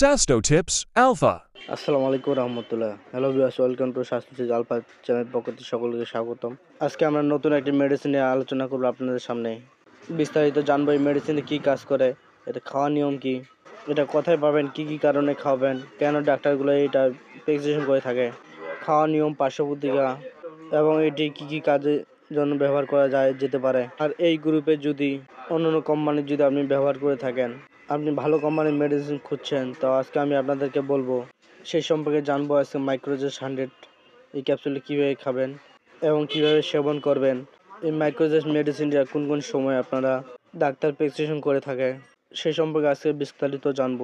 Sasto Tips Alpha. আসসালামু আলাইকুম রহমতুল্লাহ। হ্যালো বিয়াস ওয়েলকাম টু স্বাস্থ্য আলফা চ্যানেল পক্ষ থেকে সকলকে স্বাগতম। আজকে আমরা নতুন একটি মেডিসিন নিয়ে আলোচনা করব আপনাদের সামনে। বিস্তারিত জানব এই মেডিসিনে কী কাজ করে, এটা খাওয়ার নিয়ম কি, এটা কোথায় পাবেন, কি কি কারণে খাওয়াবেন, কেন ডাক্তারগুলো এটা প্রেসক্রিপশন করে থাকে, খাওয়ার নিয়ম পার্শ্বপ্রতিকা এবং এটি কি কি কাজের জন্য ব্যবহার করা যায় যেতে পারে। আর এই গ্রুপে যদি অন্য অন্য কোম্পানির যদি আপনি ব্যবহার করে থাকেন আপনি ভালো কোম্পানির মেডিসিন খুঁজছেন, তো আজকে আমি আপনাদেরকে বলব, সেই সম্পর্কে জানব আজকে মাইক্রোজেস হান্ড্রেড এই ক্যাপসুলটি কীভাবে খাবেন এবং কীভাবে সেবন করবেন। এই মাইক্রোজেস মেডিসিনটা কোন কোন সময় আপনারা ডাক্তার প্রেসক্রিপশন করে থাকে সেই সম্পর্কে আজকে বিস্তারিত জানব।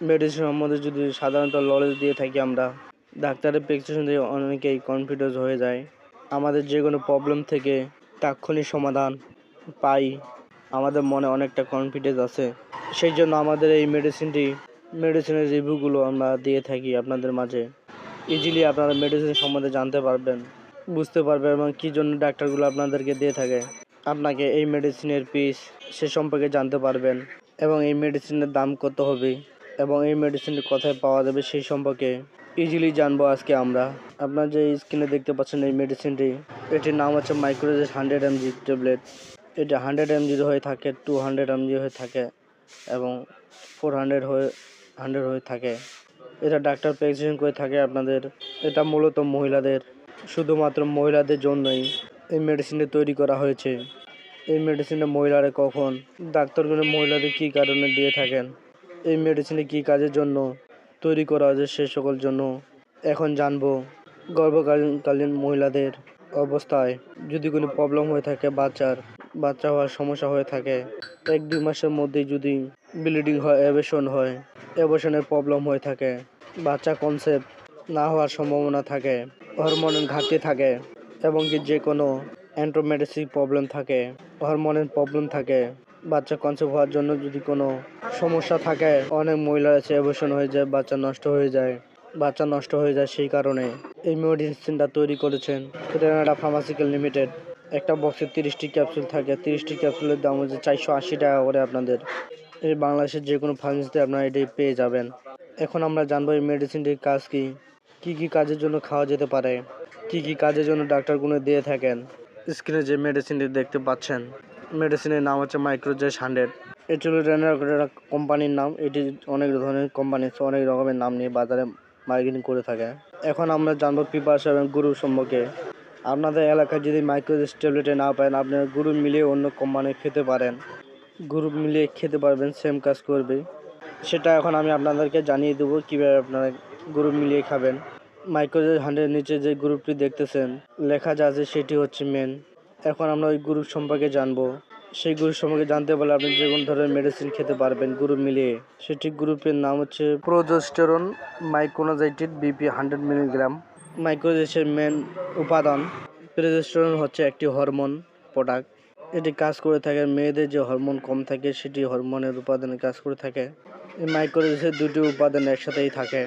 মেডিসিন সম্বন্ধে যদি সাধারণত নলেজ দিয়ে থাকি আমরা, ডাক্তারের প্রেসক্রিপশন দিয়ে অনেকেই কনফিডেন্স হয়ে যায়। আমাদের যে কোনো প্রবলেম থেকে তাৎক্ষণিক সমাধান পাই। আমাদের মনে অনেকটা কনফিডেন্স আছে। সেই জন্য আমাদের এই মেডিসিনটি মেডিসিনের রিভিউগুলো আমরা দিয়ে থাকি আপনাদের মাঝে। ইজিলি আপনারা মেডিসিন সম্বন্ধে জানতে পারবেন, বুঝতে পারবেন এবং কী জন্য ডাক্তারগুলো আপনাদেরকে দিয়ে থাকে। আপনাকে এই মেডিসিনের পিস সে সম্পর্কে জানতে পারবেন এবং এই মেডিসিনের দাম কত হবে এবং এই মেডিসিনটি কোথায় পাওয়া যাবে সেই সম্পর্কে ইজিলি জানব আজকে আমরা। আপনার যে স্ক্রিনে দেখতে পাচ্ছেন এই মেডিসিনটি এটির নাম হচ্ছে মাইক্রোজেস হান্ড্রেড এমজি ট্যাবলেট এটা হান্ড্রেড এমজির হয়ে থাকে টু হান্ড্রেড এমজি হয়ে থাকে এবং ফোর হান্ড্রেড হয়ে হান্ড্রেড হয়ে থাকে, এটা ডাক্তার প্রেসক্রিপশন করে থাকে আপনাদের। এটা মূলত মহিলাদের, শুধুমাত্র মহিলাদের জন্যই এই মেডিসিনটা তৈরি করা হয়েছে। এই মেডিসিনটা মহিলারা কখন, ডাক্তারগুলো মহিলাদের কী কারণে দিয়ে থাকেন, এই মেডিসিনে কী কাজের জন্য তৈরি করা হয়েছে সে সকল জন্য এখন জানব। গর্ভকালীন মহিলাদের অবস্থায় যদি কোনো প্রবলেম হয়ে থাকে বাচ্চার বাচ্চা হওয়ার সমস্যা হয়ে থাকে। এক দুই মাসের মধ্যেই যদি ব্লিডিং হয় অ্যাবেশন হয় অ্যাবেশনের প্রবলেম হয়ে থাকে। বাচ্চা কনসেপ্ট না হওয়ার সম্ভাবনা থাকে হরমোনের ঘাটতি থাকে, এবং কি যে কোনো অ্যান্ট্রোমেডিসিক প্রবলেম থাকে হরমোনের প্রবলেম থাকে। বাচ্চা কনসেপ্ট হওয়ার জন্য যদি কোনো সমস্যা থাকে, অনেক মহিলার আছে অ্যাবেশন হয়ে যায়, বাচ্চা নষ্ট হয়ে যায়। বাচ্চা নষ্ট হয়ে যায় সেই কারণে এই মেডিসিনটা তৈরি করেছেন ফার্মাসিক্যাল লিমিটেড একটা বক্সে তিরিশটি ক্যাপসুল থাকে। তিরিশটি ক্যাপসুলের দাম হচ্ছে চারশো আশি টাকা করে আপনাদের। এই বাংলাদেশের যে কোনো ফার্মেসিতে আপনারা এটি পেয়ে যাবেন। এখন আমরা জানব এই মেডিসিনটির কাজ কি। কি কি কাজের জন্য খাওয়া যেতে পারে? কি কি কাজের জন্য ডাক্তারগুলো দিয়ে থাকেন? স্ক্রিনে যে মেডিসিনটি দেখতে পাচ্ছেন মেডিসিনের নাম হচ্ছে মাইক্রোজেস হান্ড্রেড এটি হলো রেনার কোম্পানির নাম। এটি অনেক ধরনের কোম্পানি অনেক রকমের নাম নিয়ে বাজারে মার্কেটিং করে থাকে। এখন আমরা জানব পিপাস এবং গুরু সম্পর্কে। আপনাদের এলাকায় যদি মাইক্রোজেস ট্যাবলেটে না পান আপনারা গুরু মিলিয়ে অন্য কোম্পানি খেতে পারেন। গ্রুপ মিলিয়ে খেতে পারবেন সেম কাজ করবে। সেটা এখন আমি আপনাদেরকে জানিয়ে দেবো কীভাবে আপনারা গ্রুপ মিলিয়ে খাবেন। মাইক্রোজেস হান্ড্রেড নিচে যে গ্রুপটি দেখতেছেন, লেখা যা আছে সেটি হচ্ছে মেন এখন আমরা ওই গ্রুপ সম্পর্কে জানব। সেই গ্রুপ সম্পর্কে জানতে পারলে আপনি যে কোনো ধরনের মেডিসিন খেতে পারবেন গ্রুপ মিলিয়ে। সেটি গ্রুপের নাম হচ্ছে progesterone micronised BP hundred milligram মাইক্রোজেসের main উপাদান। প্রোজেস্টেরন হচ্ছে একটি হরমোন প্রোডাক্ট। এটি কাজ করে থাকে, মেয়েদের যে হরমোন কম থাকে, সেটি হরমোনের উপাদানে কাজ করে থাকে। এই মাইক্রোজেসের দুটি উপাদান একসাথেই থাকে।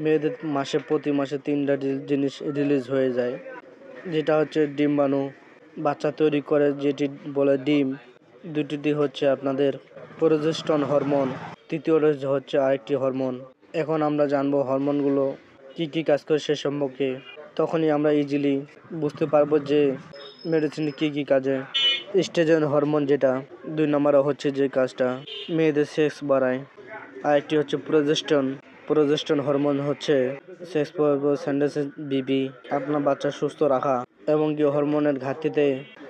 মেয়েদের মাসে প্রতি মাসে তিনটা জিনিস রিলিজ হয়ে যায়। যেটা হচ্ছে ডিম্বাণু। বাচ্চা তৈরি করে যেটি বলে ডিম। দুটি হচ্ছে আপনাদের প্রোজেস্টন হরমোন। তৃতীয়টা হচ্ছে আরেকটি হরমোন। এখন আমরা জানব হরমোনগুলো কি কি কাজ করে সে সম্পর্কে তখনই আমরা ইজিলি বুঝতে পারব যে মেডিসিন কি কি কাজে। স্টেজেন হরমোন যেটা, দুই নম্বরে হচ্ছে যে কাজটা, মেয়েদের সেক্স বাড়ায়। আরেকটি হচ্ছে প্রজেস্টন প্রোজেস্টন হরমোন হচ্ছে সেক্স স্যান্ডেসের বিবি আপনার বাচ্চা সুস্থ রাখা, এবং কি হরমোনের ঘাটতিতে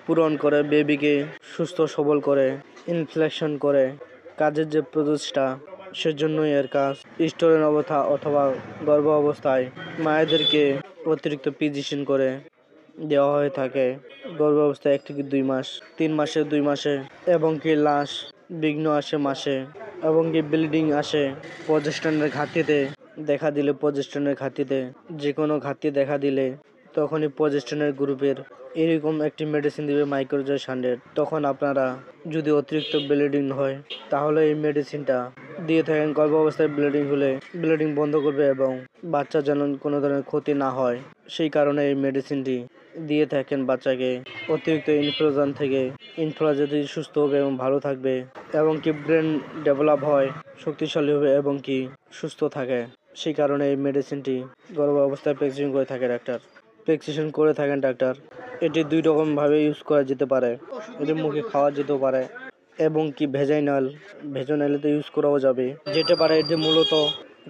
পূরণ করে বেবিকে সুস্থ সবল করে ইনফ্লেকশন করে। কাজের যে প্রচেষ্টা সেজন্যই এর কাজ। স্টোরেন অবস্থা অথবা গর্ভ অবস্থায় মায়েদেরকে অতিরিক্ত পিজিশন করে দেওয়া হয়ে থাকে। গর্ভ অবস্থায় এক থেকে দুই মাস, তিন মাসে দুই মাসে এবং কি লাশ বিঘ্ন আসে মাসে এবং কি ব্লিডিং আসে প্রজেস্টনের ঘাটতিতে দেখা দিলে প্রজেস্টনের ঘাটতিতে। যে কোনো ঘাটতি দেখা দিলে তখনই প্রজেস্টনের গ্রুপের এরকম একটি মেডিসিন দিবে মাইক্রোজেস হান্ড্রেড তখন আপনারা যদি অতিরিক্ত ব্লিডিং হয়, তাহলে এই মেডিসিনটা দিয়ে থাকেন। গর্ভ অবস্থায় ব্লিডিং হলে ব্লিডিং বন্ধ করবে এবং বাচ্চা যেন কোনো ধরনের ক্ষতি না হয়, সেই কারণে এই মেডিসিনটি দিয়ে থাকেন বাচ্চাকে। অতিরিক্ত ইনফ্লুয়েঞ্জান থেকে ইনফ্লুয়েঞ্জা যদি সুস্থ হবে এবং ভালো থাকবে এবং কি ব্রেন ডেভেলপ হয়, শক্তিশালী হবে এবং কি সুস্থ থাকে, সেই কারণে এই মেডিসিনটি গর্ভ অবস্থায় প্রেসক্রিপশন করে থাকে ডাক্তার প্রেসক্রিপশন করে থাকেন ডাক্তার। এটি দুই রকমভাবে ইউজ করা যেতে পারে। এটি মুখে খাওয়া যেতে পারে এবং কি ভেজাইনাল ভেজাইনালিতে ইউজ করাও যাবে। যেতে পারে এটি মূলত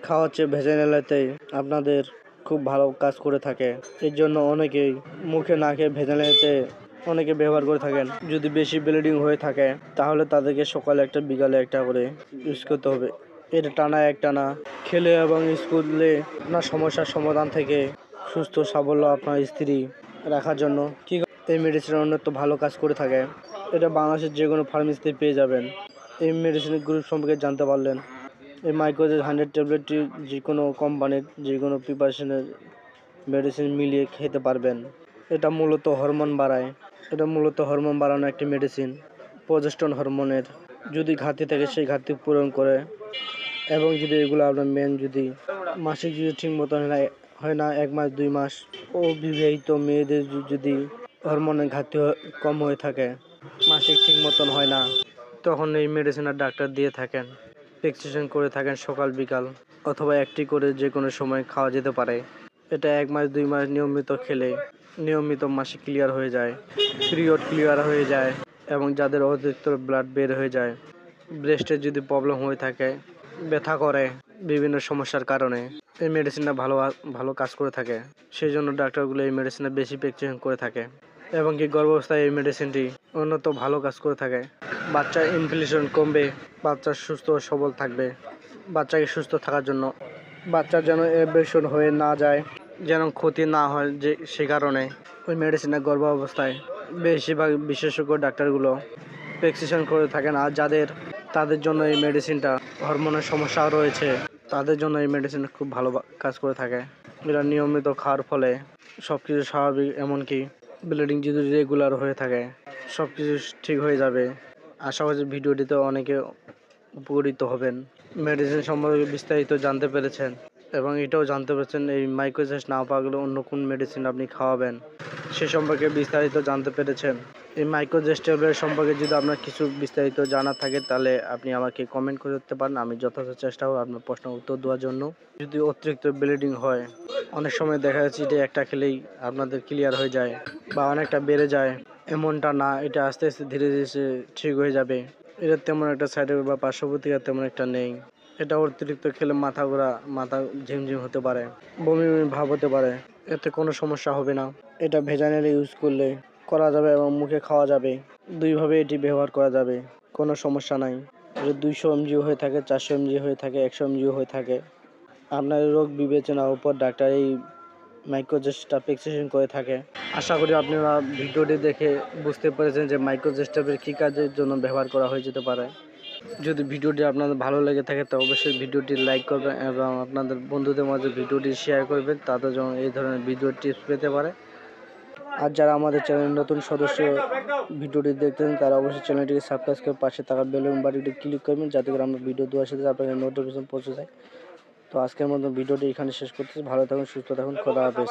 খাওয়া হচ্ছে ভেজাইনালিতে আপনাদের খুব ভালো কাজ করে থাকে। এর জন্য অনেকেই মুখে না খেয়ে ভেজাইনালিতে অনেকে ব্যবহার করে থাকেন। যদি বেশি ব্লিডিং হয়ে থাকে, তাহলে তাদেরকে সকালে একটা, বিকালে একটা করে ইউজ করতে হবে। এটা টানা এক টানা খেলে এবং স্কুলে আপনার সমস্যার সমাধান থেকে সুস্থ, সাবল্য আপনার স্ত্রী রাখার জন্য। কি এই মেডিসিন অন্যত্র ভালো কাজ করে থাকে। এটা বাংলাদেশের যে কোনো ফার্মেসিতে পেয়ে যাবেন। এই মেডিসিনের গ্রুপ সম্পর্কে জানতে পারলেন। এই মাইক্রোজেজ হান্ড্রেড ট্যাবলেটটি যে কোনো কোম্পানির যে কোনো প্রিপারেশনের মেডিসিন মিলিয়ে খেতে পারবেন। এটা মূলত হরমোন বাড়ায়। এটা মূলত হরমোন বাড়ানো একটি মেডিসিন প্রজেস্টন হরমোনের যদি ঘাটতি থাকে, সেই ঘাটতি পূরণ করে। এবং যদি এগুলো আপনার মেন যদি মাসিক যদি ঠিক মতন হয় না- এক মাস, দুই মাস। ও বিবাহিত মেয়েদের যদি- হরমোনের ঘাটতি কম হয়ে থাকে, মাসিক ঠিক মতন হয় না, তখন এই মেডিসিনের ডাক্তার দিয়ে থাকেন। প্রেসক্রিপশন করে থাকেন সকাল, বিকাল, অথবা একটি করে যে কোনো সময় খাওয়া যেতে পারে। এটা এক মাস, দুই মাস নিয়মিত খেলে, নিয়মিত মাসে ক্লিয়ার হয়ে যায় পিরিয়ড ক্লিয়ার হয়ে যায়, এবং যাদের অতিরিক্ত ব্লাড বের হয়ে যায় ব্রেস্টের যদি প্রবলেম হয়ে থাকে, ব্যথা করে বিভিন্ন সমস্যার কারণে। এই মেডিসিনটা ভালো ভালো কাজ করে থাকে। সেই জন্য ডাক্তারগুলো এই মেডিসিনটা বেশি প্রেসক্রিপশন করে থাকে। এবং কি গর্ভাবস্থায় এই মেডিসিনটি উন্নত ভালো কাজ করে থাকে। বাচ্চার ইনফ্লেশন কমবে বাচ্চা সুস্থ সবল থাকবে। বাচ্চাকে সুস্থ থাকার জন্য। বাচ্চা যেন এব্রেশন হয়ে না যায়, যেন ক্ষতি না হয় যে, সে কারণে ওই মেডিসিনটা গর্ভাবস্থায় বেশিরভাগ বিশেষজ্ঞ ডাক্তারগুলো প্রেসক্রিপশন করে থাকেন। আর যাদের, তাদের জন্য এই মেডিসিনটা হরমোনের সমস্যাও রয়েছে। তাদের জন্য এই মেডিসিন খুব ভালো কাজ করে থাকে। এরা নিয়মিত খাওয়ার ফলে সব কিছু স্বাভাবিক, এমনকি ব্লিডিং যদি রেগুলার হয়ে থাকে সব কিছু ঠিক হয়ে যাবে। আশা করছি ভিডিওটিতে অনেকে উপকৃত হবেন। মেডিসিন সম্পর্কে বিস্তারিত জানতে পেরেছেন। এবং এটাও জানতে পেরেছেন, এই মাইক্রোসেস না পাওয়া গেলে অন্য কোন মেডিসিন আপনি খাওয়াবেন, সে সম্পর্কে বিস্তারিত জানতে পেরেছেন। এই মাইক্রোজেস ট্যাবলেট সম্পর্কে যদি আপনার কিছু বিস্তারিত জানা থাকে, তাহলে আপনি আমাকে কমেন্ট করতে পারেন, আমি যথাযথ চেষ্টা করব আপনার প্রশ্ন উত্তর দেওয়ার জন্য। যদি অতিরিক্ত ব্লিডিং হয়, অনেক সময় দেখা যাচ্ছে এটা একটা খেলেই আপনাদের ক্লিয়ার হয়ে যায় বা অনেকটা বেড়ে যায়, এমনটা না, এটা আস্তে আস্তে ধীরে ধীরে ঠিক হয়ে যাবে। এটা তেমন একটা সাইড বা পার্শ্ব প্রতিকার তেমন একটা নেই। এটা অতিরিক্ত খেলে মাথা ঘোরা, মাথা ঝিমঝিম হতে পারে, বমি বমি ভাব হতে পারে, এতে কোনো সমস্যা হবে না। এটা ভেজানেল ইউজ করলে করা যাবে এবং মুখে খাওয়া যাবে। দুইভাবে এটি ব্যবহার করা যাবে, কোনো সমস্যা নাই। এটা দুইশো এমজিও হয়ে থাকে, চারশো এমজি হয়ে থাকে, একশো এমজিও হয়ে থাকে, আপনার রোগ বিবেচনার উপর ডাক্তার এই মাইক্রোজেস্টা প্রেসক্রিপশন করে থাকে। আশা করি আপনারা ভিডিওটি দেখে বুঝতে পেরেছেন যে মাইক্রোজেস্টাপের কী কাজের জন্য ব্যবহার করা হয়ে যেতে পারে। যদি ভিডিওটি আপনাদের ভালো লেগে থাকে, তো অবশ্যই ভিডিওটি লাইক করবেন এবং আপনাদের বন্ধুদের মাঝে ভিডিওটি শেয়ার করবেন। তাদের জন্য এই ধরনের ভিডিও টিপস পেতে পারে। আর যারা আমাদের চ্যানেলের নতুন সদস্য ভিডিওটি দেখতেন তারা অবশ্যই চ্যানেলটিকে সাবস্ক্রাইব করে পাশে থাকা বেলুন বাটিটি ক্লিক করবেন, যাতে করে আমরা ভিডিও দেওয়ার সাথে আপনাদের নোটিফিকেশন পৌঁছে যায়। তো আজকের মতো ভিডিওটি এখানে শেষ করতেছি। ভালো থাকুন, সুস্থ থাকুন, খোদা হাফেজ.